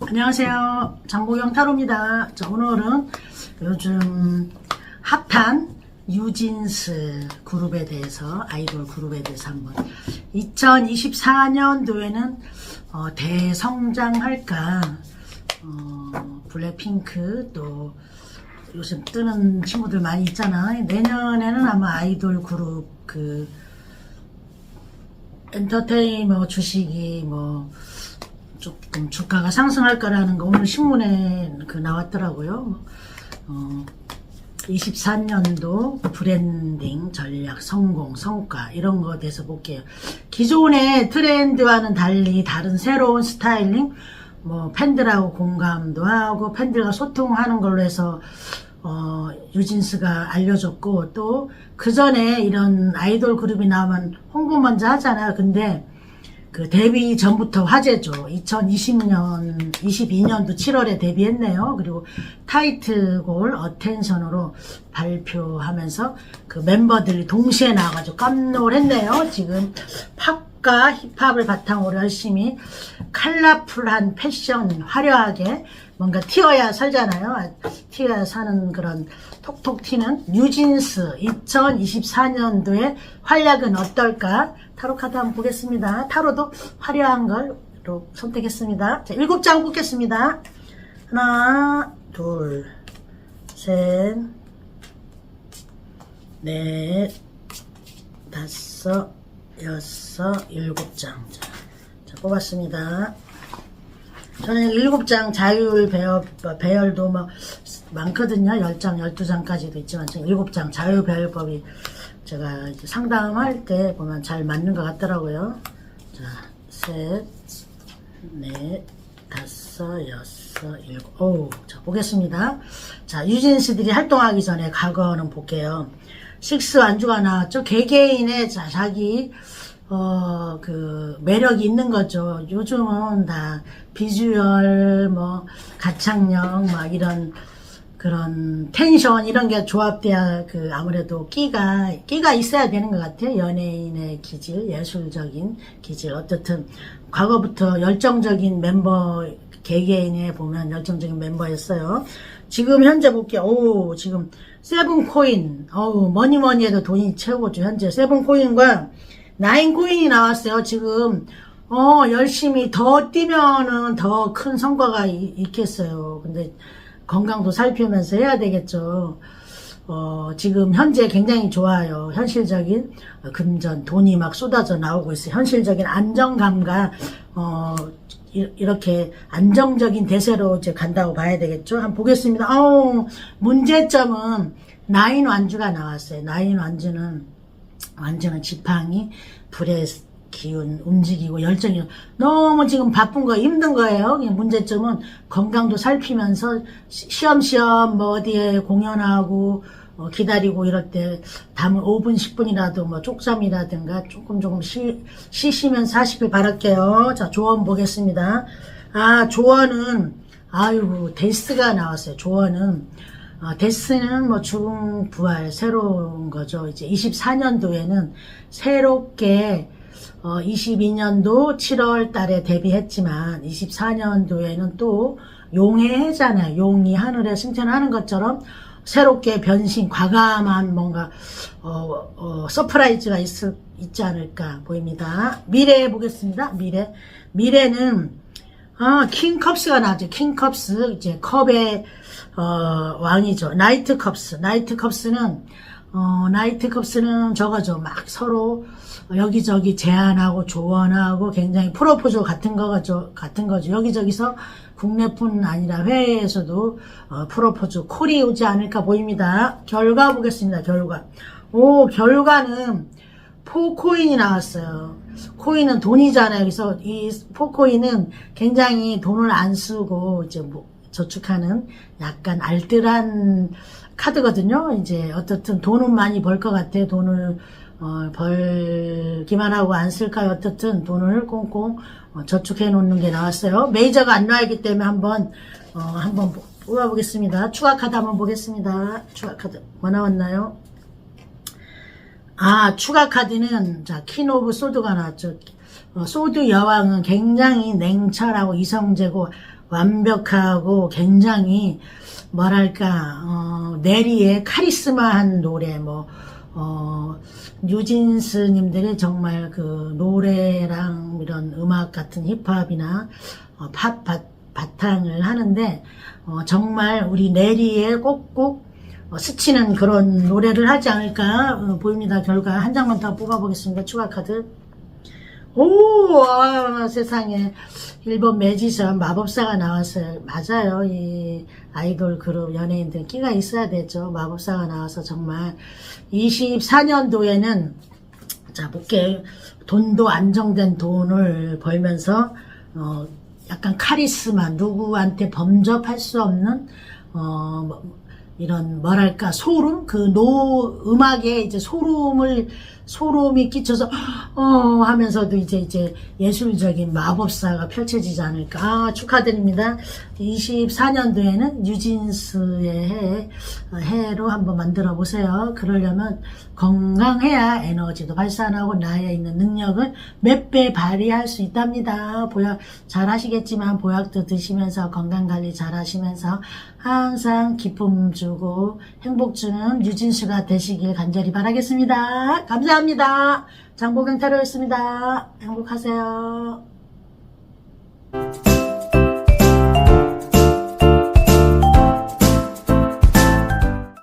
안녕하세요. 장보경 타로입니다. 자, 오늘은 요즘 핫한 유진스 그룹에 대해서, 아이돌 그룹에 대해서 한번 2024년도에는 어, 대성장할까, 어, 블랙핑크 또 요즘 뜨는 친구들 많이 있잖아. 내년에는 아마 아이돌 그룹 그 엔터테이너 주식이 뭐 조금 주가가 상승할 거라는 거 오늘 신문에 그 나왔더라고요. 어, 23년도 브랜딩 전략 성공 성과 이런 거 대해서 볼게요. 기존의 트렌드와는 달리 다른 새로운 스타일링 뭐 팬들하고 공감도 하고 팬들과 소통하는 걸로 해서 어, 유진스가 알려줬고 또 그 전에 이런 아이돌 그룹이 나오면 홍보 먼저 하잖아요. 근데 그 데뷔 전부터 화제죠. 2020년, 22년도 7월에 데뷔했네요. 그리고 타이틀곡을 어텐션으로 발표하면서 그 멤버들이 동시에 나와가지고 깜놀했네요. 지금 팝과 힙합을 바탕으로 열심히 컬러풀한 패션, 화려하게 뭔가 튀어야 살잖아요. 튀어야 사는 그런 톡톡 튀는 뉴진스 2024년도의 활약은 어떨까? 타로 카드 한번 보겠습니다. 타로도 화려한 걸로 선택했습니다. 자, 일곱 장 뽑겠습니다. 하나, 둘, 셋, 넷, 다섯, 여섯, 일곱 장. 자, 자, 뽑았습니다. 저는 일곱 장 자율 배열, 배열도 뭐 많거든요. 열 장, 열두 장까지도 있지만 일곱 장 자율 배열법이 제가 상담할 때 보면 잘 맞는 것 같더라고요. 자, 셋, 넷, 다섯, 여섯, 일곱. 오, 자, 보겠습니다. 자, 유진스들이 활동하기 전에 과거는 볼게요. 식스 안주가 나왔죠. 개개인의 자, 자기 어, 그, 매력이 있는 거죠. 요즘은 다 비주얼, 뭐, 가창력, 막 이런, 그런 텐션, 이런 게 조합돼야 그, 아무래도 끼가, 끼가 있어야 되는 것 같아요. 연예인의 기질, 예술적인 기질. 어떻든, 과거부터 열정적인 멤버, 개개인에 보면 열정적인 멤버였어요. 지금 현재 볼게요. 오, 지금, 세븐코인. 어우, 뭐니 뭐니 해도 돈이 최고죠. 현재 세븐코인과, 나인 코인이 나왔어요. 지금 어 열심히 더 뛰면은 더 큰 성과가 이- 있겠어요. 근데 건강도 살피면서 해야 되겠죠. 어 지금 현재 굉장히 좋아요. 현실적인 어, 금전 돈이 막 쏟아져 나오고 있어요. 현실적인 안정감과 어 이- 이렇게 안정적인 대세로 이제 간다고 봐야 되겠죠. 한번 보겠습니다. 아우 문제점은 나인 완주가 나왔어요. 나인 완주는 완전한 지팡이 불의 기운 움직이고 열정이 너무 지금 바쁜 거 힘든 거예요. 문제점은 건강도 살피면서 시- 시험시험 뭐 어디에 공연하고 어, 기다리고 이럴 때 담은 5분 10분이라도 뭐 쪽잠이라든가 조금 조금 쉬, 쉬시면서 하시길 바랄게요. 자 조언 보겠습니다. 아 조언은 아이고 데스가 나왔어요. 조언은 어, 데스는 뭐 죽음 부활 새로운 거죠. 이제 24년도에는 새롭게 어, 22년도 7월 달에 데뷔했지만 24년도에는 또 용의 해잖아요. 용이 하늘에 승천하는 것처럼 새롭게 변신, 과감한 뭔가 어, 어, 서프라이즈가 있을, 있지 않을까 보입니다. 미래 보겠습니다. 미래. 미래는 아, 킹컵스가 나왔죠. 킹컵스. 이제 컵의, 어, 왕이죠. 나이트 컵스. 나이트 컵스는, 어, 나이트 컵스는 저거죠. 막 서로 여기저기 제안하고 조언하고 굉장히 프로포즈 같은 거죠. 같은 거죠. 여기저기서 국내뿐 아니라 해외에서도 어, 프로포즈 콜이 오지 않을까 보입니다. 결과 보겠습니다. 결과. 오, 결과는 포코인이 나왔어요. 코인은 돈이잖아요. 그래서 이 포코인은 굉장히 돈을 안 쓰고 이제 뭐 저축하는 약간 알뜰한 카드거든요. 이제 어떻든 돈은 많이 벌 것 같아요. 돈을 어, 벌기만 하고 안 쓸까요? 어떻든 돈을 꽁꽁 어, 저축해 놓는 게 나왔어요. 메이저가 안 나왔기 때문에 한번 어, 한번 뽑아보겠습니다. 추가 카드 한번 보겠습니다. 추가 카드 뭐 나왔나요? 아, 추가 카드는, 자, 킨 오브 소드가 나왔죠. 어, 소드 여왕은 굉장히 냉철하고 이성제고 완벽하고 굉장히 뭐랄까 어, 내리의 카리스마한 노래 뭐 어, 뉴진스님들이 정말 그 노래랑 이런 음악 같은 힙합이나 어, 팝 바, 바탕을 하는데 어, 정말 우리 내리에 꼭꼭 어, 스치는 그런 노래를 하지 않을까 어, 보입니다. 결과 한 장만 더 뽑아보겠습니다. 추가 카드. 오, 아, 세상에. 일본 매지션 마법사가 나왔어요. 맞아요. 이 아이돌 그룹 연예인들 끼가 있어야 되죠. 마법사가 나와서 정말 24년도에는 자, 볼게. 돈도 안정된 돈을 벌면서, 어, 약간 카리스마, 누구한테 범접할 수 없는, 어, 뭐, 이런, 뭐랄까, 소름? 그 노, 음악에 이제 소름을, 소름이 끼쳐서, 어, 하면서도 이제, 이제 예술적인 마법사가 펼쳐지지 않을까. 아, 축하드립니다. 24년도에는 뉴진스의 해, 어, 해로 한번 만들어 보세요. 그러려면 건강해야 에너지도 발산하고 나에 있는 능력을 몇 배 발휘할 수 있답니다. 보약 잘 하시겠지만 보약도 드시면서 건강 관리 잘 하시면서 항상 기쁨 주고 행복 주는 뉴진스가 되시길 간절히 바라겠습니다. 감사합니다. 장보경 타로였습니다. 행복하세요.